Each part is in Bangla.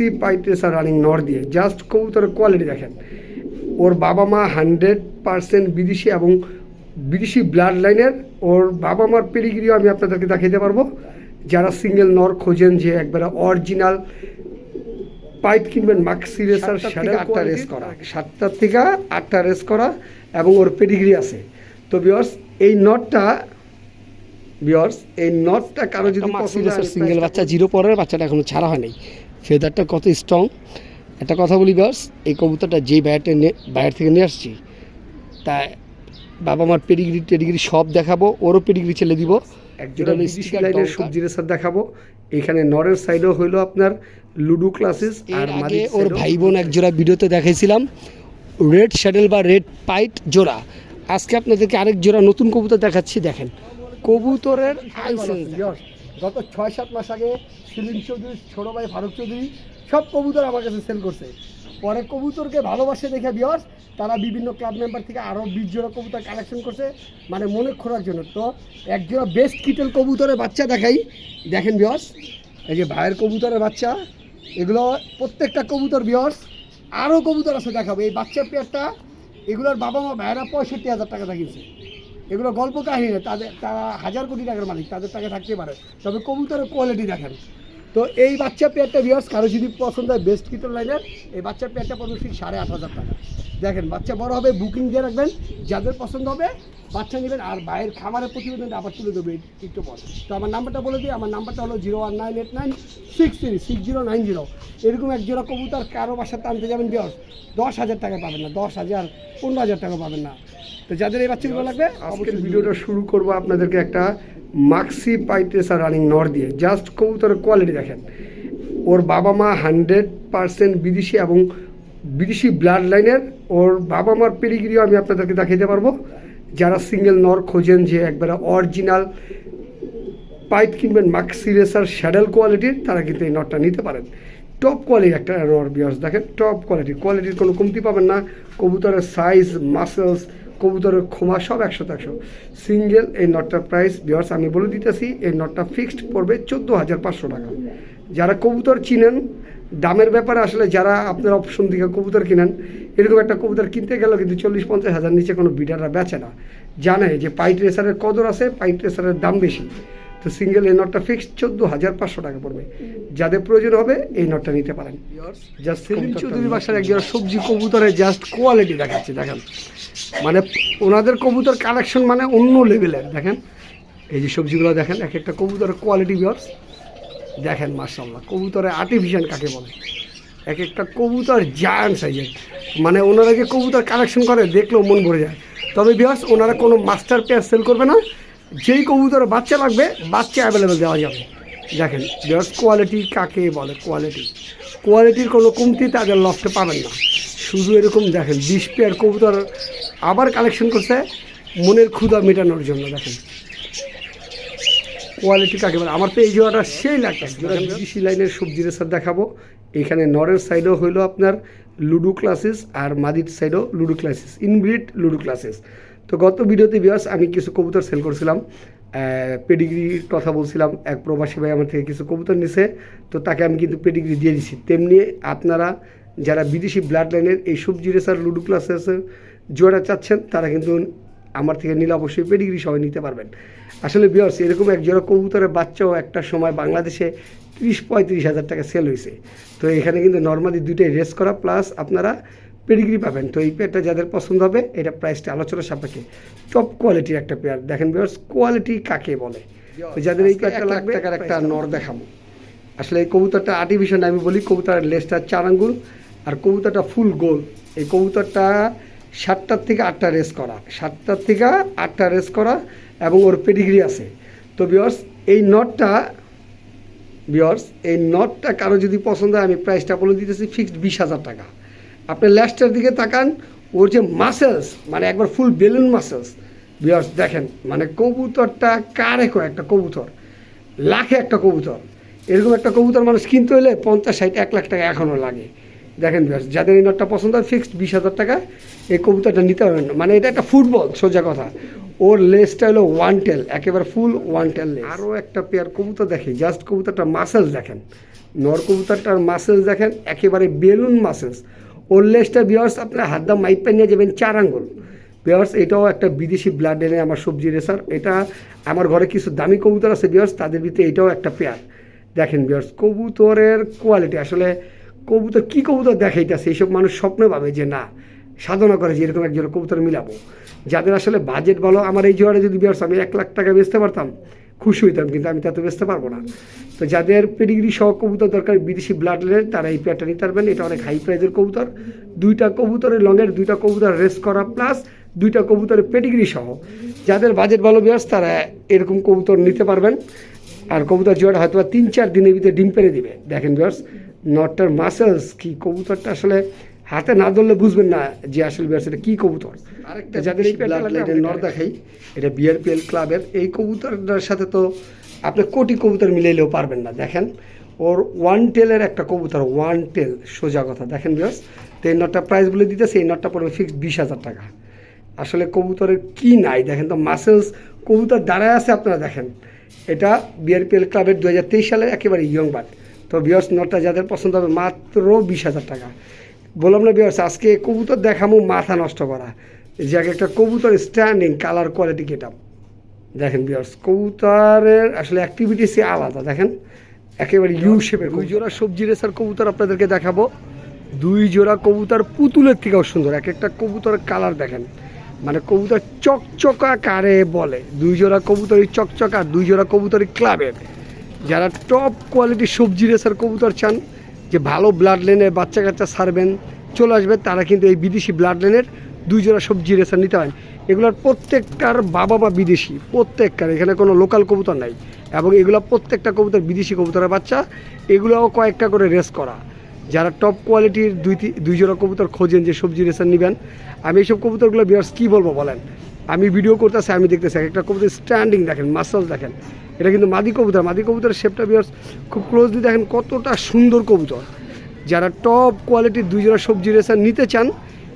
মাক্সি পাইটেসা রানিং নর দিয়ে। জাস্ট কবুতরের কোয়ালিটি দেখেন। ওর বাবা মা হান্ড্রেড পার্সেন্ট বিদেশি এবং বিদেশি ব্লাড লাইনের ওর বাবা মার পেডিগ্রিও আমি আপনাদেরকে দেখাতে পারব। যারা সিঙ্গেল নর খোঁজেন যে একবারে অরিজিনাল পাইপ কিনবেন মাক্সি রেসার সাড়ে আটটা রেস করা। সাতটার থেকে আটটা রেস করা এবং ওর পেডিগ্রি আছে। তো বিয়র্স এই নটটা বিয়র্স এই নটটা কারও যদি সিঙ্গেল বাচ্চা জিরো পরের বাচ্চাটা এখনও ছাড়া হয়নি। ফেদারটা কত স্ট্রং একটা কথা বলি বিয়র্স এই কবুতরটা যে ব্যাটে বাইরে থেকে নিয়ে আসছি তা বাবা মার পেডিগ্রি টেডিগ্রি সব দেখাবো ওরও পেডিগ্রি ছেলে দিব। হলো স্টিক লাইনের সবজি রেসার দেখাবো। এখানে নরের সাইডও হইল আপনার লুডো ক্লাসেস আর আগে ওর ভাই বোন এক জোড়া ভিডিওতে দেখাইছিলাম রেড শ্যাডেল বা রেড পাইট জোড়া। আজকে আপনাদেরকে আরেক জোড়া নতুন কবুতর দেখাচ্ছি দেখেন। কবুতরের আইসেন্স গত ছয়, সাত মাস আগে সেলিম চৌধুরী, ছোট ভাই ফারুক চৌধুরী সব কবুতর আমার কাছে সেল করছে। পরে কবুতরকে ভালোবাসে দেখে বিয়স তারা বিভিন্ন ক্লাব মেম্বার থেকে আরও বিশ জোড়া কবুতর কালেকশন করছে মানে মনে খোরার জন্য। তো এক জোড়া বেস্ট কিটেল কবুতরের বাচ্চা দেখাই। দেখেন বিয়স এই যে ভাইয়ের কবুতরের বাচ্চা, এগুলো প্রত্যেকটা কবুতর বিয়স আরও কবুতর আছে দেখাবো। এই বাচ্চার পেয়ারটা এগুলোর বাবা মা ভাইয়েরা পঁয়ষট্টি হাজার টাকা দেখিয়েছে এগুলো গল্প কাহিনী, তাদের, তারা হাজার কোটি টাকার মালিক, তাদের টাকা থাকতে পারে। তবে কবুতরের কোয়ালিটি দেখেন। তো এই বাচ্চা পেয়ারটা বিয়ার্স কারও যদি পছন্দ হয় বেস্ট কিটার লাইনের এই বাচ্চা পেয়ারটা পড়বে ঠিক সাড়ে আট হাজার টাকা। দেখেন বাচ্চা বড় হবে বুকিং দিয়ে রাখবেন যাদের পছন্দ হবে বাচ্চা নেবেন আর বাইরের খামারের প্রতিবেদন আবার তুলে দেবে একটু পর। তো আমার নাম্বারটা বলে দিই আমার নাম্বারটা হলো zero one nine eight nine six three six zero nine zero. এরকম এক জোড়া কবুতর কারও বাসাতে আনতে যাবেন বিয়ার্স দশ হাজার টাকা পাবেন না দশ হাজার পনেরো হাজার টাকা পাবেন না। তো যাদের এই বাচ্চাগুলো লাগবে আজকের ভিডিওটা শুরু করব আপনাদেরকে একটা মাক্সি পাইটেসা রানিং নর দিয়ে। জাস্ট কবুতরের কোয়ালিটি দেখেন। ওর বাবা মা হান্ড্রেড পার্সেন্ট বিদেশি এবং বিদেশি ব্লাড লাইনের ওর বাবা মার পেডিগ্রিও আমি আপনাদেরকে দেখাতে পারব। যারা সিঙ্গেল নর খোঁজেন যে একবারে অরিজিনাল পাইপ কিনবেন মাক্সি রেসার শ্যাডেল কোয়ালিটির, তারা কিন্তু এই নটটা নিতে পারেন। টপ কোয়ালিটির একটা নর বিয়ার্স দেখেন টপ কোয়ালিটি কোয়ালিটির কোনো কমতি পাবেন না। কবুতরের সাইজ মাসেলস কবুতরের ক্ষমা সব একশো একশো। সিঙ্গেল এই নটটার প্রাইস বিয়ার্স, আমি বলে দিতেছি, এই নটটা ফিক্সড পড়বে চোদ্দ হাজার পাঁচশো টাকা। যারা কবুতর চিনেন দামের ব্যাপারে আসলে যারা আপনার অপশন দিকে কবুতর কিনেন এরকম একটা কবুতর কিনতে গেলেও কিন্তু চল্লিশ পঞ্চাশ হাজার নিচে কোনো বিডাররা বেচে না। জানে যে পাইট রেসারের কদর আছে পাইট রেসারের দাম বেশি। তো সিঙ্গেল এই নটটা ফিক্সড চোদ্দ হাজার পাঁচশো টাকা পড়বে। যাদের প্রয়োজন হবে এই নটটা নিতে পারেন। জাস্ট সেলিম চৌধুরী বাসার একজন সবজি কবুতরের জাস্ট কোয়ালিটি দেখাচ্ছে দেখেন। মানে ওনাদের কবুতর কালেকশন মানে অন্য লেভেলের দেখেন। এই যে সবজিগুলো দেখেন এক একটা কবুতরের কোয়ালিটি বিয়ার্স দেখেন মার্শাল্লাহ কবুতরের আর্টিফিশিয়াল কাকে বলে? এক একটা কবুতর জায়ান্ট সাইজের মানে ওনারা যে কবুতর কালেকশন করে, দেখলেও মন ভরে যায়। তবে বিয়ার্স ওনারা কোনো মাস্টার পেয়ার সেল করবে না। যেই কবুতরের বাচ্চা লাগবে, বাচ্চা অ্যাভেলেবেল দেওয়া যাবে। দেখেন বিয়ার্স কোয়ালিটি কাকে বলে? কোয়ালিটি কোয়ালিটির কোনো কমতি তাদের লফটে পাবেন না। শুধু এরকম দেখেন, বিশ পেয়ার কবুতর আবার কালেকশন করছে, মনের ক্ষুধা মেটানোর জন্য। দেখেন কোয়ালিটি কাকে বলে? আমার তো এই জোড়াটা সেই লাগতেছে বিদেশি লাইনের সবজি রেসার দেখাবো। এখানে নরের সাইডও হইল আপনার লুডো ক্লাসেস আর মাদির সাইডও ludo classes inbred ludo classes তো গত ভিডিওতে বিয়াস আমি কিছু কবুতর সেল করছিলাম। পেডিগ্রির কথা বলছিলাম। এক প্রবাসী ভাই আমার থেকে কিছু কবুতর নিছে। তো তাকে আমি কিন্তু পেডিগ্রি দিয়ে দিছি। তেমনি আপনারা যারা বিদেশি ব্লাড লাইনের এই সবজি রেসার লুডো ক্লাসেসের জোড়া চাচ্ছেন, তারা কিন্তু আমার থেকে নিলে অবশ্যই পেডিগ্রি সবাই নিতে পারবেন। আসলে বিয়ার্স এরকম এক জোড়া কবুতরের বাচ্চাও একটা সময় বাংলাদেশে তিরিশ পঁয়ত্রিশ হাজার টাকা সেল হয়েছে। তো এখানে কিন্তু নর্মালি দুইটাই রেস করা প্লাস আপনারা পেডিগ্রি পাবেন। তো এই পেয়ারটা যাদের পছন্দ হবে এটা প্রাইসটা আলোচনা সাপেক্ষে টপ কোয়ালিটির একটা পেয়ার দেখেন বিয়ার্স কোয়ালিটি কাকে বলে? যাদের এই পেয়ারটা লাগবে টাকার একটা নর দেখাবো। আসলে এই কবুতরটা আর্টিফিশিয়াল আমি বলি কবুতরের লেসটা চার আঙ্গুল আর কবুতরটা ফুল গোল এই কবুতরটা সাতটার থেকে আটটা রেস করা। সাতটার থেকে আটটা রেস করা এবং ওর পেডিগ্রি আছে। তো বিয়র্স এই নটটা বিয়র্স এই নটটা কারও যদি পছন্দ হয়, আমি প্রাইসটা বলে দিতেছি ফিক্সড বিশ হাজার টাকা। আপনি লাস্টের দিকে তাকান, ওর যে মাসেলস মানে একবার ফুল বেলুন মাসেলস বিয়র্স দেখেন মানে কবুতরটা কারে কো একটা কবুতর? লাখে একটা কবুতর। এরকম একটা কবুতর মানুষ কিনতে হলে পঞ্চাশ, ষাট, এক লাখ টাকা এখনও লাগে। দেখেন বিয়ার্স যাদের এই নটটা পছন্দ হয় ফিক্সড বিশ হাজার টাকা এই কবুতরটা নিতে পারবেন না। মানে এটা একটা ফুটবল, সোজা কথা। ওর লেসটা হলো ওয়ান টেল একেবারে ফুল ওয়ান টেল লেস আরও একটা পেয়ার কবুতর দেখি জাস্ট কবুতরটা মাসেল দেখেন। নর কবুতরটার মাসেলস দেখেন, একেবারে বেলুন মাসেলস ওর লেসটা বিয়ার্স আপনার হাত দাম মাইপ নিয়ে যাবেন চার আঙ্গুল। বিয়ার্স এটাও একটা বিদেশি ব্লাড এনে আমার সবজি রেসার এটা আমার ঘরে কিছু দামি কবুতর আছে বিয়ার্স তাদের ভিতরে এটাও একটা পেয়ার দেখেন বিয়ার্স কবুতরের কোয়ালিটি আসলে কবুতর কী কবুতর দেখাইতেছে, এইসব মানুষ স্বপ্ন পাবে যে না সাধনা করে যে এরকম একজন কবুতর মিলাবো। যাদের আসলে বাজেট বলো আমার এই জোয়ারে যদি বিয়ার্স, আমি এক লাখ টাকা বেচতে পারতাম, খুশি হইতাম, কিন্তু আমি তাতে বেচতে পারব না। তো যাদের পেডিগ্রি সহ কবুতর দরকার, বিদেশি ব্লাড লেনের তারা এই পেয়ারটা নিতে পারবেন। এটা অনেক হাই প্রাইজের কবুতর। দুইটা কবুতরের লঙের দুইটা কবুতর রেস করা প্লাস দুইটা কবুতরের পেডিগ্রি সহ। যাদের বাজেট ভালো বিয়ার্স, তারা এরকম কবুতর নিতে পারবেন। আর কবুতর জোয়ার হয়তো তিন চার দিনের ভিতরে ডিম পেরে দিবে। দেখেন বিয়ার্স, নটটার মাসেলস কি কবুতরটা আসলে হাতে না ধরলে বুঝবেন না যে আসলে এটা কী কবুতর। আরেকটা যাদের এই নর দেখাই এটা বিআরপিএল ক্লাবের এই কবুতরটার সাথে তো আপনি কোটি কবুতর মিলাইলেও পারবেন না। দেখেন ওর ওয়ান টেলের একটা কবুতর ওয়ান টেল সোজা কথা। দেখেন বিয়ার্স তো এই নটটা প্রাইস বলে দিতেছে এই নটটা পড়বে ফিক্সড বিশ হাজার টাকা। আসলে কবুতরের কি নাই? দেখেন তো মাসেলস কবুতর দাঁড়ায় আছে আপনারা দেখেন। এটা বিআরপিএল ক্লাবের দু হাজার তেইশ সালের একেবারে ইয়ং বাট তো বিয়ার্স নটটা যাদের পছন্দ হবে মাত্র বিশ হাজার টাকা। বললাম না বিয়ার্স আজকে কবুতর দেখামো মাথা নষ্ট করা। যে এক একটা কবুতর স্ট্যান্ডিং কালার কোয়ালিটি কেটা দেখেন বিয়ার্স কবুতরের আসলে অ্যাক্টিভিটিসই আলাদা দেখেন? একেবারে ইউ শেপের দুই জোড়া সবজি রেসার কবুতর আপনাদেরকে দেখাবো। দুই জোড়া কবুতর পুতুলের থেকেও সুন্দর এক একটা কবুতরের কালার দেখেন। মানে কবুতর চকচকা কারে বলে। দুই জোড়া কবুতরই চকচকা দুই জোড়া কবুতরই ক্লাবের যারা টপ কোয়ালিটির সবজি রেসার কবুতর চান যে ভালো ব্লাড লাইনের বাচ্চা কাচ্চা সারবেন, চলে আসবে, তারা কিন্তু এই বিদেশি ব্লাড লাইনের দুই জোড়া সবজি রেসার নিতে হয় এগুলোর প্রত্যেকটার বাবা মা বিদেশি, প্রত্যেকটার, এখানে কোনো লোকাল কবুতর নাই। এবং এগুলো প্রত্যেকটা কবুতর বিদেশি কবুতরের বাচ্চা, এগুলোও কয়েকটা করে রেস করা। যারা টপ কোয়ালিটির দুই দুই জোড়া কবুতর খোঁজেন যে সবজি রেসার নেবেন, আমি এইসব কবুতরগুলো বিয়ার্স কী বলব বলেন? আমি ভিডিও করতেছি, আমি দেখতেছি, এক একটা কবুতর স্ট্যান্ডিং দেখেন মাসল দেখেন। এটা কিন্তু মাদি কবুতর, মাদি কবুতরের শেপটা বিয়ার্স খুব ক্লোজলি দেখেন কতটা সুন্দর কবুতর। যারা টপ কোয়ালিটির দুই জোড়া সবজি রেসার নিতে চান,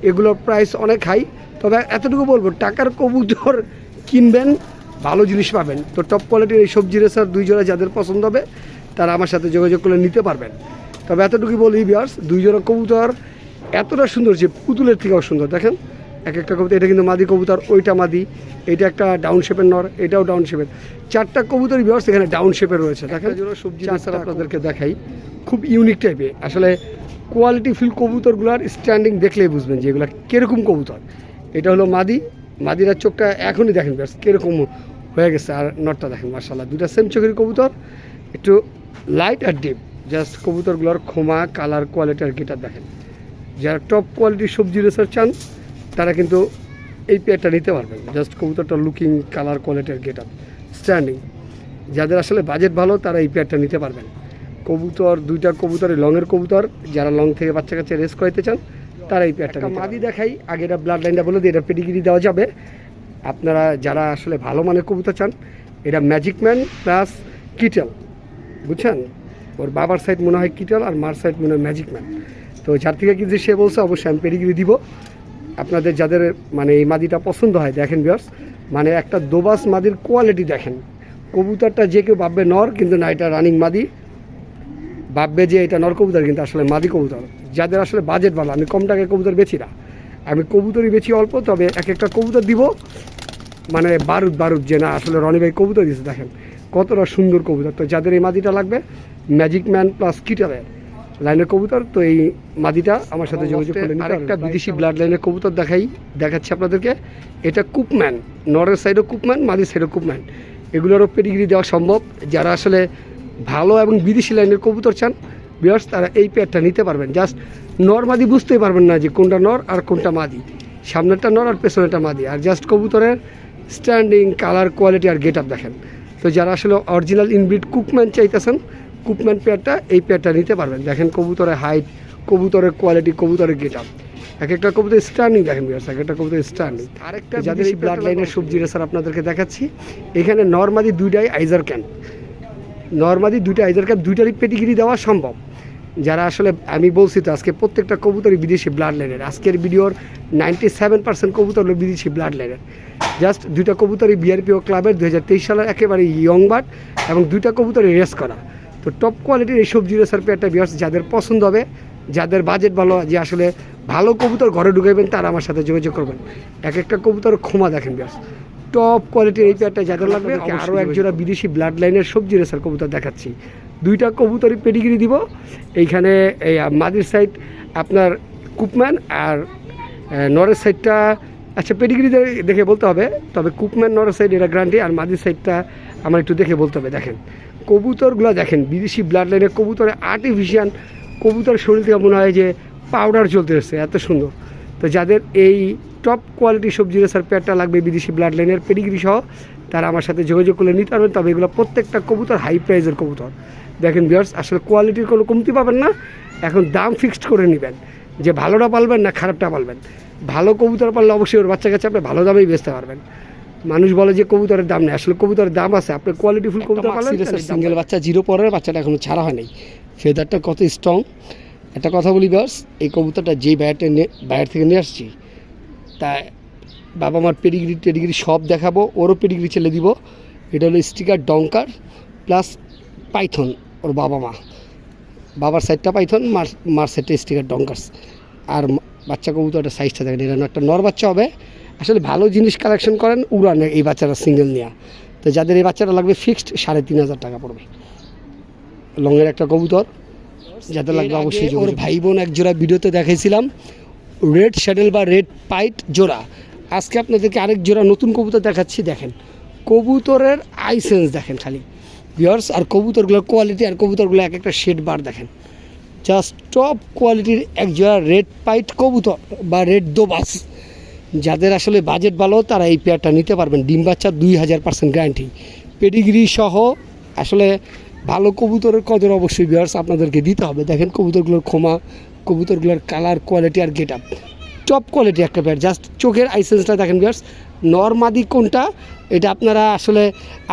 এগুলোর প্রাইস অনেক হাই তবে এতটুকু বলব, টাকার কবুতর কিনবেন, ভালো জিনিস পাবেন। তো টপ কোয়ালিটির এই সবজি রেসার দুই যাদের পছন্দ হবে, তারা আমার সাথে যোগাযোগ করে নিতে পারবেন। তবে এতটুকু বলি বিয়ার্স দুই জোড়া কবুতর এতটা সুন্দর যে পুতুলের থেকেও সুন্দর। দেখেন এক একটা কবুতর এটা কিন্তু মাদি কবুতর ওইটা মাদি এটা একটা ডাউন শেপের নর এটাও ডাউন শেপের। চারটা কবুতর বিয়ার্স এখানে ডাউন শেপের রয়েছে। দেখেন সবজি রেসার আপনাদেরকে দেখাই। খুব ইউনিক টাইপের আসলে কোয়ালিটি ফিল কবুতরগুলোর স্ট্যান্ডিং দেখলেই বুঝবেন যে এগুলো কীরকম কবুতর। এটা হলো মাদি। মাদিরার চোখটা এখনই দেখেন ব্যাস কীরকম হয়ে গেছে। আর নটটা দেখেন মার্শাল্লাহ দুটা সেম চোখের কবুতর। একটু লাইট আর ডিপ জাস্ট কবুতরগুলোর খোমা কালার কোয়ালিটি আর গিটার দেখেন। যারা টপ কোয়ালিটির সবজি রেসার চান তারা কিন্তু এই পেয়ারটা নিতে পারবেন জাস্ট কবুতরটা looking colour quality get up standing যাদের আসলে বাজেট ভালো তারা এই পেয়ারটা নিতে পারবেন। কবুতর দুইটা কবুতরের লংয়ের কবুতর যারা লং থেকে বাচ্চা কাচ্চা রেস করাইতে চান তারা এই পেয়ারটা মাদি দেখাই আগে এটা ব্লাড লাইনটা বলে দিই এটা পেডিগিরি দেওয়া যাবে। আপনারা যারা আসলে ভালো মানের কবুতর চান এটা ম্যাজিক ম্যান প্লাস কিটেল বুঝছেন? ওর বাবার সাইড মনে হয় কিটেল আর মার সাইড মনে হয় ম্যাজিক ম্যান তো যার থেকে কিন্তু সে বলছে অবশ্যই আমি পেডিগিরি দিব। আপনাদের যাদের মানে এই মাদিটা পছন্দ হয়, দেখেন বিয়ার্স মানে একটা দোবাস মাদির কোয়ালিটি দেখেন। কবুতরটা যে কেউ ভাববে নর, কিন্তু না, এটা রানিং মাদি। ভাববে যে এটা নর কবুতর, কিন্তু আসলে মাদি কবুতর। যাদের আসলে বাজেট ভালো, আমি কম টাকায় কবুতর বেছি না। আমি কবুতরই বেছি অল্প, তবে এক একটা কবুতর দিব। মানে বারুদ বারুদ যে না, আসলে রনি ভাই কবুতর দিয়েছে দেখেন। কতটা সুন্দর কবুতর। তো যাদের এই মাদিটা লাগবে ম্যাজিক ম্যান প্লাস কিটারের লাইনের কবুতর তো এই মাদিটা আমার সাথে যোগাযোগ করে আরেকটা বিদেশি ব্লাড লাইনের কবুতর দেখাই দেখাচ্ছি আপনাদেরকে। এটা কুপম্যান নরের সাইডও কুপম্যান মাদির সাইডও কুপম্যান এগুলোরও পেডিগ্রি দেওয়া সম্ভব। যারা আসলে ভালো এবং বিদেশি লাইনের কবুতর চান বিয়ার্স তারা এই পেয়ারটা নিতে পারবেন। জাস্ট নর মাদি বুঝতেই পারবেন না যে কোনটা নর আর কোনটা মাদি। সামনেরটা নর আর পেছনেরটা মাদি। আর জাস্ট কবুতরের স্ট্যান্ডিং কালার কোয়ালিটি আর গেট আপ দেখেন। তো যারা আসলে অরিজিনাল ইনব্রিড কুকম্যান চাইতেছেন কুকম্যান পেয়ারটা এই পেয়ারটা নিতে পারবেন। দেখেন কবুতরের হাইট কবুতরের কোয়ালিটি কবুতরের গেট আপ এক একটা কবুতর স্ট্যান্ডিং দেখেন বিয়ার্স এক একটা কবুতর স্ট্যান্ডিং আরেকটা যাদের এই ব্লাড লাইনের সবজি রেসার আপনাদেরকে দেখাচ্ছি। এখানে নর্মালি দুইটাই আইজার ক্যান নর্মালি দুইটা আইজার ক্যাপ দুইটারই পেটিগিরি দেওয়া সম্ভব। যারা আসলে আমি বলছি তো আজকে প্রত্যেকটা কবুতরই বিদেশি ব্লাড লাইনের আজকের ভিডিওর নাইনটি সেভেন পার্সেন্ট কবুতর হলো বিদেশি ব্লাড লাইনের জাস্ট দুইটা কবুতরই বিআরপিও ক্লাবের দু হাজার তেইশ সালের একেবারে ইয়ং বার্ড এবং দুইটা কবুতরই রেস করা। তো টপ কোয়ালিটির এই সবজি রেসার পেয়ারটা বিয়ার্স যাদের পছন্দ হবে যাদের বাজেট ভালো যে আসলে ভালো কবুতর ঘরে ঢুকাইবেন তারা আমার সাথে যোগাযোগ করবেন। এক একটা কবুতর ক্ষমা দেখেন বিয়ার্স টপ কোয়ালিটির এই পেয়ারটা যাদের লাগবে আরও একজোড়া বিদেশি ব্লাড লাইনের সবজি রেসার কবুতর দেখাচ্ছি। দুইটা কবুতরই পেডিগিরি দিব। এইখানে এই মাদির সাইড আপনার কুপম্যান আর নরের সাইডটা আচ্ছা পেডিগ্রি দেখে বলতে হবে তবে কুপম্যান নরের সাইড এটা গ্রান্টি আর মাদির সাইডটা আমার একটু দেখে বলতে হবে দেখেন। কবুতরগুলো দেখেন, বিদেশি ব্লাড লাইনের কবুতরে আর্টিফিশিয়াল কবুতর শরীর থেকে মনে হয় যে পাউডার চলতে এসছে, এত সুন্দর। তো যাদের এই টপ কোয়ালিটি সবজি রেসার পেয়ারটা লাগবে বিদেশি ব্লাড লাইনের পেডিগ্রি সহ, তারা আমার সাথে যোগাযোগ করলে নিতে পারবেন। তবে এগুলো প্রত্যেকটা কবুতর হাই প্রাইজের কবুতর। দেখেন বিয়ার্স আসলে কোয়ালিটির কোনো কমতি পাবেন না। এখন দাম ফিক্সড করে নেবেন। যে ভালোটা পালবেন না খারাপটা পালবেন। ভালো কবুতর পারলে অবশ্যই ওর বাচ্চা কাছে আপনি ভালো দামেই বেচতে পারবেন। মানুষ বলে যে কবুতরের দাম নেই। আসলে কবুতরের দাম আছে। আপনি কোয়ালিটি ফুল কবুতর পালেন সিঙ্গেল বাচ্চা জিরো পরের বাচ্চাটা এখনও ছাড়া হয় নাই। ফেদারটা কত স্ট্রং একটা কথা বলি বাস এই কবুতরটা যেই বাইরটা বাইরে থেকে নিয়ে আসছি তা বাবা মার পেডিগ্রি টেডিগ্রি সব দেখাবো ওরও পেডিগ্রি ছেলে দিব। এটা হলো স্টিকার ডঙ্কার প্লাস পাইথন ওর বাবা মা। বাবার সাইডটা পাইথন মার মার সাইডটা স্টিকার ডঙ্কার্স আর বাচ্চা কবুতরটা সাইজটা দেখেন এটা একটা নর বাচ্চা হবে। আসলে ভালো জিনিস কালেকশন করেন উড়ান এই বাচ্চাটা সিঙ্গেল নেওয়া তো যাদের এই বাচ্চাটা লাগবে ফিক্সড সাড়ে তিন হাজার টাকা পড়বে। লংয়ের একটা কবুতর যাদের লাগবে অবশ্যই ওর ভাই বোন এক জোড়া ভিডিওতে দেখাইছিলাম রেড শ্যাডেল বা রেড পাইট জোড়া। আজকে আপনাদেরকে আরেক জোড়া নতুন কবুতর দেখাচ্ছি দেখেন। কবুতরের আই সেন্স দেখেন খালি। বিয়ার্স আর কবুতরগুলোর কোয়ালিটি আর কবুতরগুলো এক একটা শেড বার দেখেন। জাস্ট টপ কোয়ালিটির এক জোড়া রেড পাইট কবুতর বা রেড দোবাস যাদের আসলে বাজেট ভালো, তারা এই পেয়ারটা নিতে পারবেন। ডিম বাচ্চা দুই হাজার পার্সেন্ট গ্যারান্টি পেডিগ্রি সহ আসলে ভালো কবুতরের কদর অবশ্যই বিয়ার্স আপনাদেরকে দিতে হবে। দেখেন কবুতরগুলোর ক্ষমা, কবুতরগুলোর কালার কোয়ালিটি আর গেট আপ টপ কোয়ালিটি একটা পেয়ার জাস্ট চোখের আইসেন্সটা দেখেন বিয়ার্স নর মাদি কোনটা? এটা আপনারা আসলে,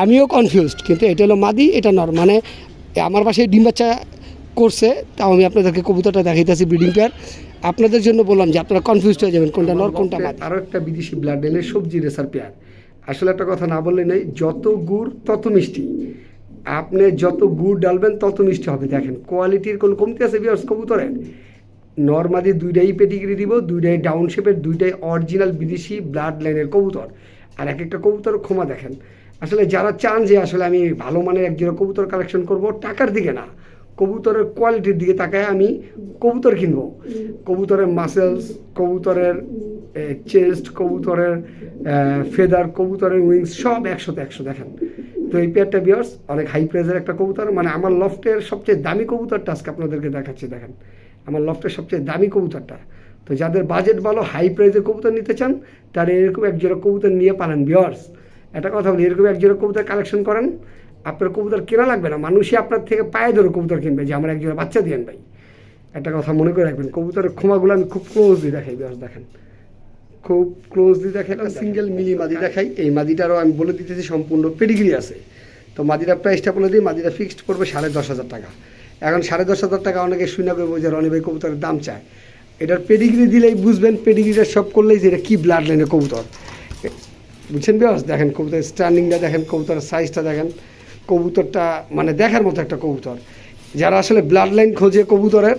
আমিও কনফিউজড কিন্তু এটা হলো মাদি, এটা নর। মানে আমার পাশে ডিম বাচ্চা করছে, তাও আমি আপনাদেরকে কবুতরটা দেখাইতেছি ব্রিডিং পেয়ার আপনাদের জন্য বললাম যে আপনারা কনফিউজড হয়ে যাবেন কোনটা নর, কোনটা আরও একটা বিদেশি ব্লাড এনে সবজি রেসার পেয়ার। আসলে একটা কথা না বললে নেই যত গুড় তত মিষ্টি। আপনি যত গুড় ডালবেন তত মিষ্টি হবে, দেখেন। কোয়ালিটির কোনো কমতি আছে বিয়ার্স কবুতরের? নর্মালি দুইটাই পেটিগিরি দিব, দুইটাই ডাউন শেপের দুইটাই অরিজিনাল বিদেশি ব্লাড লাইনের কবুতর। আর এক একটা কবুতর ক্ষমা দেখেন। আসলে যারা চান যে আসলে আমি ভালো মানের এক কবুতর কালেকশন করব, টাকার দিকে না। কবুতরের কোয়ালিটির দিকে তাকায় আমি কবুতর কিনবো। কবুতরের মাসেলস কবুতরের চেস্ট কবুতরের ফেদার কবুতরের উইংস সব একশোতে একশো দেখেন। তো এই পেয়ারটা বিয়ার্স অনেক হাই প্রাইজের একটা কবুতর। মানে আমার লফটের সবচেয়ে দামি কবুতরটা আজকে আপনাদেরকে দেখাচ্ছি, দেখেন। আমার লফটের সবচেয়ে দামি কবুতরটা। তো যাদের বাজেট ভালো হাই প্রাইজের কবুতর নিতে চান, তারা এরকম এক জোড়া কবুতর নিয়ে পারেন বিয়ার্স একটা কথা বলি, এরকম এক জোড়া কবুতর কালেকশন করেন আপনার কবুতর কেনা লাগবে না। মানুষই আপনার থেকে পায়ে ধরে কবুতর কিনবে, যে আমার এক জোড়া বাচ্চা দিয়েন ভাই। একটা কথা মনে করে রাখবেন, কবুতরের ক্ষমাগুলো আমি খুব ক্লোজলি দেখাই বিয়ার্স দেখেন। খুব ক্লোজলি দেখেন সিঙ্গেল মিলি মাদি দেখাই। এই মাদিটারও আমি বলে দিতেছি, সম্পূর্ণ পেডিগ্রি আছে। তো মাদিটার প্রাইসটা বলে দিই, মাদিটা ফিক্সড করবে সাড়ে দশ হাজার টাকা। এখন সাড়ে দশ হাজার টাকা অনেকে শুনে করব যে রনি ভাই, কবুতরের দাম চায়। এটার পেডিগ্রি দিলেই বুঝবেন পেডিগ্রিটা সব করলেই যে এটা কী ব্লাড লাইনের কবুতর বুঝছেন বিয়াস দেখেন কবুতরের স্ট্যান্ডিংটা দেখেন, কবুতরের সাইজটা দেখেন। কবুতরটা মানে দেখার মতো একটা কবুতর। যারা আসলে ব্লাড লাইন খোঁজে কবুতরের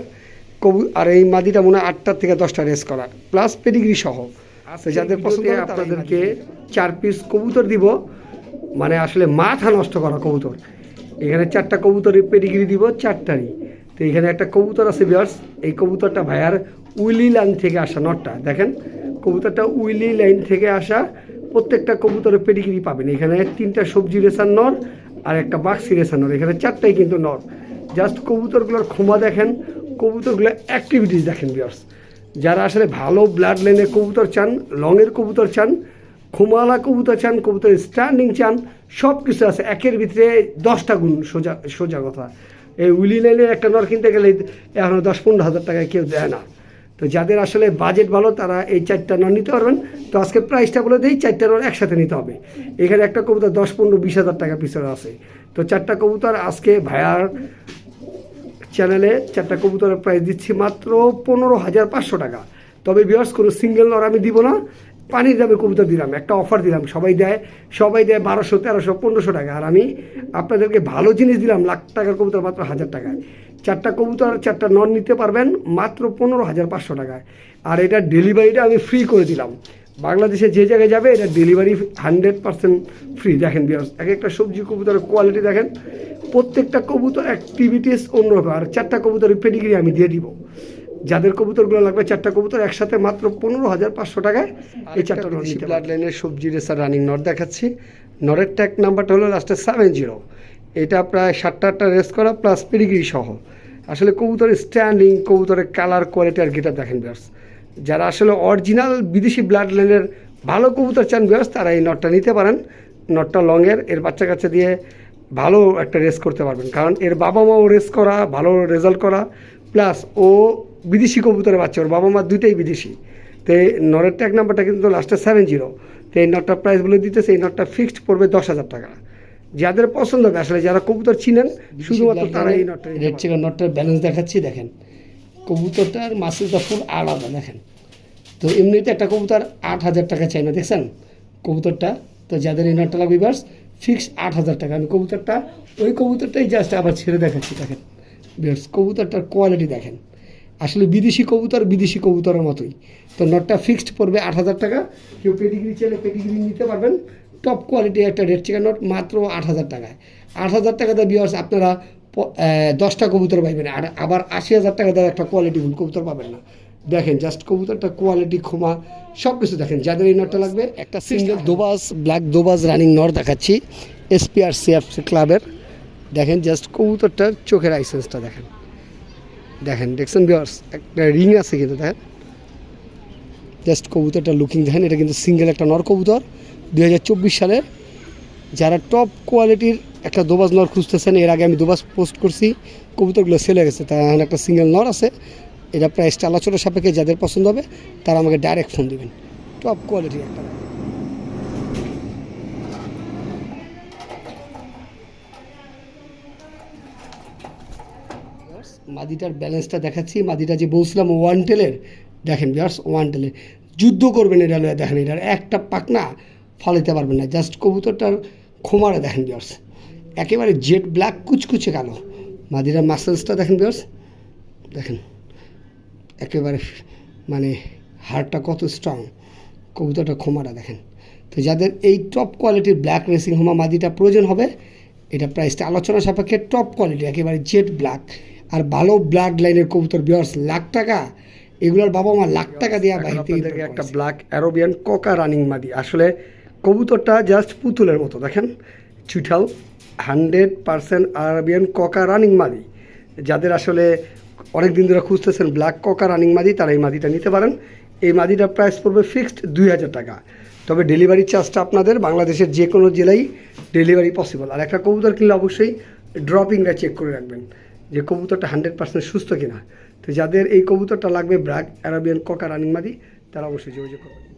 কবু আর এই মাদিটা মনে হয় আটটার থেকে দশটা রেস করা প্লাস পেডিগ্রি সহ। যাদের পছন্দ আপনাদেরকে চার পিস কবুতর দিব মানে আসলে মাথা নষ্ট করা কবুতর। এখানে চারটা কবুতরের পেডিগ্রি দিব চারটারই। তো এখানে একটা কবুতর আছে বিয়ার্স এই কবুতরটা ভাইয়ার উইলি লাইন থেকে আসা নটটা। দেখেন কবুতরটা উইলি লাইন থেকে আসা প্রত্যেকটা কবুতরের পেডিগ্রি পাবেন। এখানে তিনটা সবজি রেসার নর আর একটা বাক্সি রেসার নর এখানে চারটাই কিন্তু নর জাস্ট কবুতরগুলোর ক্ষমা দেখেন কবুতরগুলোর অ্যাক্টিভিটিস দেখেন বিয়ার্স যারা আসলে ভালো ব্লাড লাইনের কবুতর চান লংয়ের কবুতর চান খুমালা কবুতর চান, কবুতরের স্ট্যান্ডিং চান সব কিছু আছে। একের ভিতরে দশটা গুণ সোজা সোজা কথা। এই উইলি লাইনের একটা নর কিনতে গেলে এখনও দশ পনেরো হাজার টাকায় কেউ দেয় না। তো যাদের আসলে বাজেট ভালো, তারা এই চারটা নর নিতে পারবেন। তো আজকে প্রাইসটা বলে দিই, চারটা নর একসাথে নিতে হবে। এখানে একটা কবুতর দশ, পনেরো, বিশ হাজার টাকা পিছনে আছে। তো চারটা কবুতর আজকে ভায়ার চ্যানেলে চারটা কবুতরের প্রাইস দিচ্ছি মাত্র পনেরো হাজার পাঁচশো টাকা। তবে বিয়ার্স কোনো সিঙ্গেল নর আমি দিব না। পানির দামে কবুতর দিলাম, একটা অফার দিলাম। সবাই দেয় সবাই দেয় বারোশো, তেরোশো, পনেরোশো টাকা। আর আমি আপনাদেরকে ভালো জিনিস দিলাম, লাখ টাকার কবুতর মাত্র হাজার টাকায়। চারটা কবুতর চারটা নন নিতে পারবেন মাত্র পনেরো হাজার পাঁচশো টাকায়। আর এটা ডেলিভারিটা আমি ফ্রি করে দিলাম। বাংলাদেশে যে জায়গায় যাবে এটা ডেলিভারি হান্ড্রেড পার্সেন্ট ফ্রি দেখেন বিয়ার্স এক একটা সবজি কবুতরের কোয়ালিটি দেখেন প্রত্যেকটা কবুতর অ্যাক্টিভিটিস অন্যরকম। আর চারটা কবুতরের পেডিগ্রি আমি দিয়ে দিব। যাদের কবুতরগুলো লাগবে চারটা কবুতর একসাথে মাত্র পনেরো হাজার পাঁচশো টাকায় এই চারটা ব্লাড লাইনের সবজি রেসার রানিং নট দেখাচ্ছি। নরের ট্যাগ নাম্বারটা হলো লাস্টে সেভেন জিরো এটা প্রায় সাতটা আটটা রেস করা প্লাস পেডিগ্রি সহ। আসলে কবুতরের স্ট্যান্ডিং কবুতরের কালার কোয়ালিটি আর গেটার দেখেন বিয়ার্স যারা আসলে অরিজিনাল বিদেশি ব্লাড লাইনের ভালো কবুতর চান বিয়ার্স তারা এই নটটা নিতে পারেন। নটটা লংয়ের এর বাচ্চা কাচ্চা দিয়ে ভালো একটা রেস করতে পারবেন। কারণ এর বাবা মাও রেস করা, ভালো রেজাল্ট করা। প্লাস ও বিদেশি কবুতরের বাচ্চা, ওর বাবা মা দুইটাই বিদেশি। তো এই নরের ট্যাগ নাম্বারটা কিন্তু লাস্টে সেভেন জিরো তো এই নটটার প্রাইস বলে দিতেছে, এই নটটা ফিক্সড পড়বে দশ হাজার টাকা। যাদের পছন্দ হবে আসলে যারা কবুতর চিনেন শুধুমাত্র তারা এই নটটা রেড চিকেন নটটার ব্যালেন্স দেখাচ্ছি দেখেন। কবুতরটার মাসেলটা ফুল আলাদা দেখেন। তো এমনিতে একটা কবুতর আট হাজার টাকা চাই না দেখছেন? কবুতরটা তো যাদের এই নটটা লাগবে বাস ফিক্স আট হাজার টাকা। আমি কবুতরটা ওই কবুতরটাই জাস্ট আবার ছেড়ে দেখাচ্ছি দেখেন। বিয়ার্স কবুতরটার কোয়ালিটি দেখেন। আসলে বিদেশি কবুতর বিদেশি কবুতরের মতোই। তো নটটা ফিক্সড পড়বে আট হাজার টাকা। কেউ পেডিগ্রি চাইলে পেডিগ্রি নিতে পারবেন। টপ কোয়ালিটি একটা রেড চিকেন নট মাত্র আট হাজার টাকায়। আট হাজার টাকাতে বিয়ার্স আপনারা দশটা কবুতর পাইবেন, আর আবার আশি হাজার টাকা দেওয়া একটা কোয়ালিটি ফুল কবুতর পাবেন না। দেখেন জাস্ট কবুতরটা কোয়ালিটি ক্ষমা সব কিছু দেখেন, যাদের এই নটটা লাগবে, একটা সিঙ্গেল দোবাস ব্ল্যাক দোবাস রানিং নর দেখাচ্ছি এসপিআর সিএফ ক্লাবের দেখেন জাস্ট কবুতরটার চোখের আইসেন্সটা দেখেন। দেখেন, দেখছেন বিয়ার্স একটা রিং আছে কিন্তু, দেখেন। জাস্ট কবুতরটা লুকিং দেখেন, এটা কিন্তু সিঙ্গেল একটা নর কবুতর। চব্বিশ সালের যারা টপ কোয়ালিটির একটা দোবাজ নর খুঁজতেছেন, এর আগে আমি দোবাজ পোস্ট করছি, কবুতরগুলো সেলে গেছে তার এখন একটা সিঙ্গেল নর আছে। এটা প্রায় প্রাইসটা আলোচনা সাপেক্ষে যাদের পছন্দ হবে, তারা আমাকে ডাইরেক্ট ফোন দিবেন। টপ কোয়ালিটির একটা মাদিটার ব্যালেন্সটা দেখাচ্ছি। মাদিটা যে বলছিলাম ওয়ান টেলের দেখেন বিয়ার্স ওয়ান টেলের যুদ্ধ করবেন এটা দেখেন, এটার একটা পাকনা ফালাইতে পারবেন না। জাস্ট কবুতরটার খোমারে দেখেন বিয়ার্স একেবারে জেড ব্ল্যাক কুচকুচে কালো। মাদিরার মাসেলসটা দেখেন বিয়ার্স দেখেন একেবারে মানে হাড়টা কত স্ট্রং কবুতরটা খোমাটা দেখেন। তো যাদের এই টপ কোয়ালিটির ব্ল্যাক রেসিং হোমা মাদিটা প্রয়োজন হবে এটা প্রাইসটা আলোচনা সাপেক্ষে টপ কোয়ালিটি একেবারে জেড ব্ল্যাক আর ভালো ব্লাড লাইনের কবুতর বিয়ার্স লাখ টাকা এগুলোর বাবা মা লাখ টাকা দেওয়া বাইরে একটা ব্ল্যাক অ্যারোবিয়ান কোকা রানিং মাদি। আসলে কবুতরটা জাস্ট পুতুলের মতো, দেখেন? চুঠাল হান্ড্রেড পারসেন্ট আরবিয়ান কোকা রানিং মাদি। যাদের আসলে অনেক দিন ধরে খুঁজতেছেন ব্ল্যাক কোকা রানিং মাদি, তারা এই মাদিটা নিতে পারেন। এই মাদিটার প্রাইস পড়বে ফিক্সড দুই হাজার টাকা। তবে ডেলিভারি চার্জটা আপনাদের বাংলাদেশের যে কোনো জেলায় ডেলিভারি পসিবল আর একটা কবুতর কিনলে অবশ্যই ড্রপিংটা চেক করে রাখবেন যে কবুতরটা হান্ড্রেড পার্সেন্ট সুস্থ কিনা। তো যাদের এই কবুতরটা লাগবে ব্র্যাক অ্যারাবিয়ান কোকা রানিং মাদি, তারা অবশ্যই যোগাযোগ করবেন।